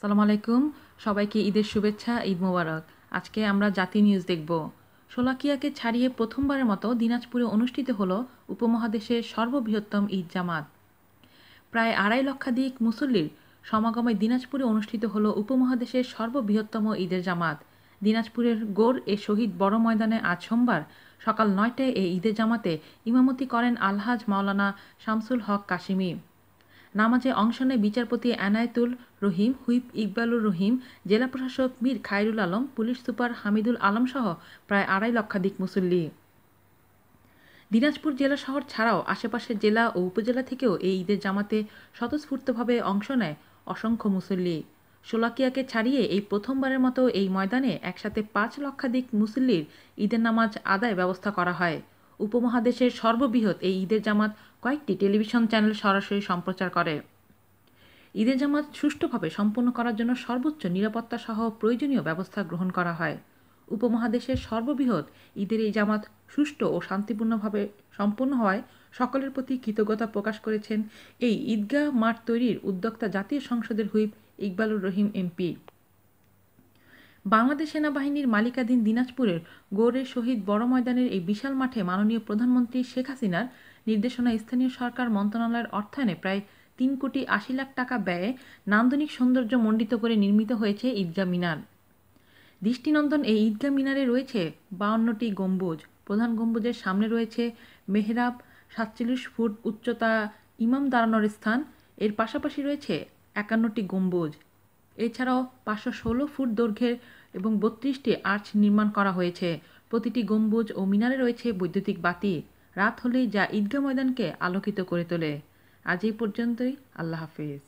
আসসালামু আলাইকুম। সবাইকে ঈদের শুভেচ্ছা, ঈদ মোবারক। আজকে আমরা জাতি নিউজ দেখব। শোলাকিয়াকে ছাড়িয়ে প্রথমবারের মতো দিনাজপুরে অনুষ্ঠিত হলো উপমহাদেশের সর্ববৃহত্তম ঈদ জামাত। প্রায় আড়াই লক্ষাধিক মুসল্লির সমাগমে দিনাজপুরে অনুষ্ঠিত হলো উপমহাদেশের সর্ববৃহত্তম ঈদের জামাত। দিনাজপুরের গোড় এ শহীদ বড় ময়দানে আজ সোমবার সকাল নয়টায় এই ঈদের জামাতে ইমামতি করেন আলহাজ মাওলানা শামসুল হক কাশিমি। নামাজে অংশ নেয় বিচারপতি এনায়েতুল রহিম, হুইপ ইকবালুর রহিম, জেলা প্রশাসক মীর খায়রুল আলম, পুলিশ সুপার হামিদুল আলম সহ প্রায় আড়াই লক্ষাধিক মুসল্লি। দিনাজপুর জেলা শহর ছাড়াও আশেপাশের জেলা ও উপজেলা থেকেও এই ঈদের জামাতে স্বতঃস্ফূর্তভাবে অংশ নেয় অসংখ্য মুসল্লি। শোলাকিয়াকে ছাড়িয়ে এই প্রথমবারের মতো এই ময়দানে একসাথে পাঁচ লক্ষাধিক মুসল্লির ঈদের নামাজ আদায় ব্যবস্থা করা হয়। উপমহাদেশের সর্ববৃহৎ এই ঈদের জামাত কয়েকটি টেলিভিশন চ্যানেল সরাসরি সম্প্রচার করে। ঈদের জামাত সুষ্ঠুভাবে সম্পন্ন করার জন্য সর্বোচ্চ নিরাপত্তা সহ প্রয়োজনীয় ব্যবস্থা গ্রহণ করা হয়। উপমহাদেশের সর্ববৃহৎ ঈদের এই জামাত সুষ্ঠু ও শান্তিপূর্ণভাবে সম্পন্ন হওয়ায় সকলের প্রতি কৃতজ্ঞতা প্রকাশ করেছেন এই ঈদগাহ মাঠ তৈরির উদ্যোক্তা জাতীয় সংসদের হুইপ ইকবালুর রহিম এমপি। বাংলাদেশ সেনাবাহিনীর মালিকাধীন দিনাজপুরের গৌড়ের শহীদ বড় ময়দানের এই বিশাল মাঠে মাননীয় প্রধানমন্ত্রী শেখ হাসিনার নির্দেশনায় স্থানীয় সরকার মন্ত্রণালয়ের অর্থায়নে প্রায় তিন কোটি আশি লাখ টাকা ব্যয়ে নান্দনিক সৌন্দর্য মণ্ডিত করে নির্মিত হয়েছে ঈদগাহ মিনার। দৃষ্টিনন্দন এই ঈদগাহ মিনারে রয়েছে বাউন্নটি গম্বুজ। প্রধান গম্বুজের সামনে রয়েছে মেহরাব সাতচল্লিশ ফুট উচ্চতা ইমাম দাঁড়ানোর স্থান। এর পাশাপাশি রয়েছে একান্নটি গম্বুজ। এছাড়াও পাঁচশো ষোলো ফুট দৈর্ঘ্যের এবং বত্রিশটি আর্চ নির্মাণ করা হয়েছে। প্রতিটি গম্বুজ ও মিনারে রয়েছে বৈদ্যুতিক বাতি। রাত হলেই যা ঈদগাহ ময়দানকে আলোকিত করে তোলে। আজ এই পর্যন্তই। আল্লাহ হাফিজ।